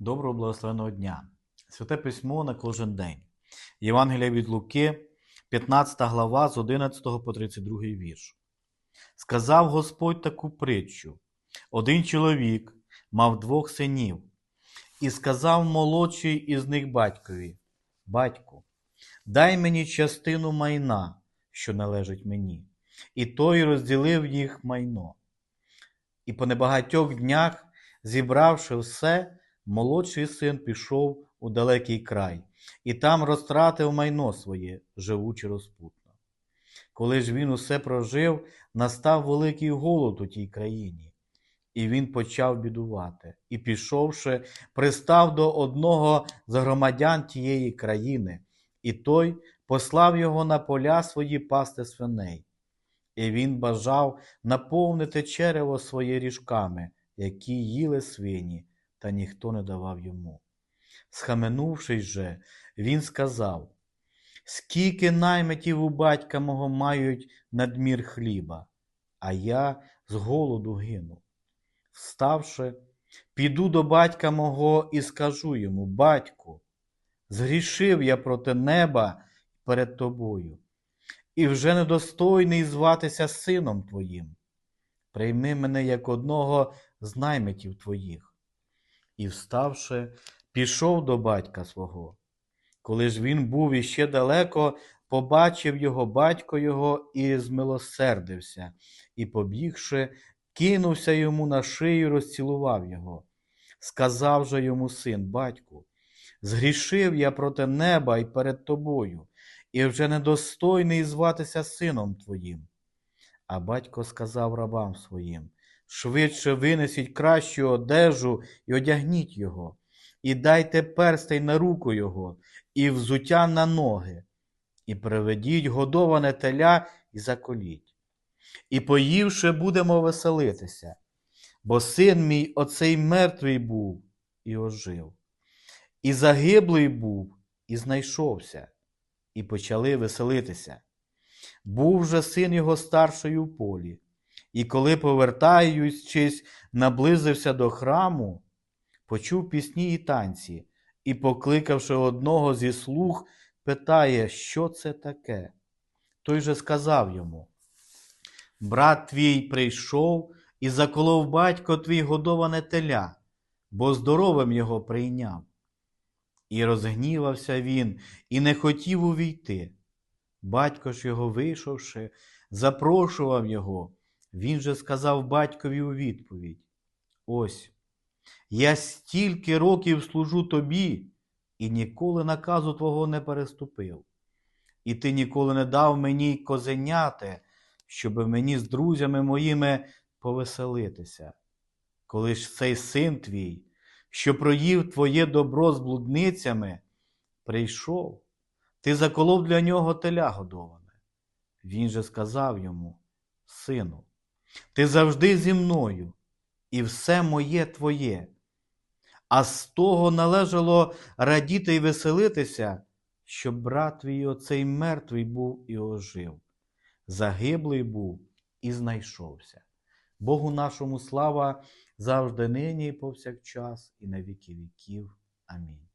Доброго благословеного дня. Святе письмо на кожен день. Євангелія від Луки, 15 глава з 11 по 32 вірш. Сказав Господь таку притчу: Один чоловік мав двох синів, і сказав молодший із них батькові: Батьку, дай мені частину майна, що належить мені. І той розділив їх майно. І по небагатьох днях, зібравши все, молодший син пішов у далекий край, і там розтратив майно своє, живучи розпутно. Коли ж він усе прожив, настав великий голод у тій країні, і він почав бідувати, і, пішовши, пристав до одного з громадян тієї країни, і той послав його на поля свої пасти свиней. І він бажав наповнити черево своє ріжками, які їли свині, та ніхто не давав йому. Схаменувшись же, він сказав: Скільки наймитів у батька мого мають надмір хліба, а я з голоду гину. Вставши, піду до батька мого і скажу йому: Батьку, згрішив я проти неба перед тобою, і вже недостойний зватися сином твоїм. Прийми мене як одного з наймитів твоїх. І, вставши, пішов до батька свого. Коли ж він був іще далеко, побачив його батько його і змилосердився, і, побігши, кинувся йому на шию, розцілував його. Сказав же йому син, батьку, згрішив я проти неба і перед тобою, і вже недостойний зватися сином твоїм. А батько сказав рабам своїм: Швидше винесіть кращу одежу і одягніть його, і дайте перстень на руку його, і взуття на ноги, і приведіть годоване теля і заколіть. І поївши, будемо веселитися, бо син мій оцей мертвий був і ожив, і загиблий був і знайшовся, і почали веселитися. Був же син його старший у полі, і коли, повертаючись, наблизився до храму, почув пісні і танці, і, покликавши одного зі слуг, питає, що це таке. Той же сказав йому: Брат твій прийшов і заколов батько твій годоване теля, бо здоровим його прийняв. І розгнівався він, і не хотів увійти. Батько ж його, вийшовши, запрошував його. Він же сказав батькові у відповідь: Ось, я стільки років служу тобі і ніколи наказу твого не переступив. І ти ніколи не дав мені козеняти, щоб мені з друзями моїми повеселитися. Коли ж цей син твій, що проїв твоє добро з блудницями, прийшов, ти заколов для нього теля годоване. Він же сказав йому, Сину, ти завжди зі мною, і все моє твоє. А з того належало радіти й веселитися, щоб брат твій оцей мертвий був і ожив, загиблий був і знайшовся. Богу нашому слава завжди нині і повсякчас, і на віки віків. Амінь.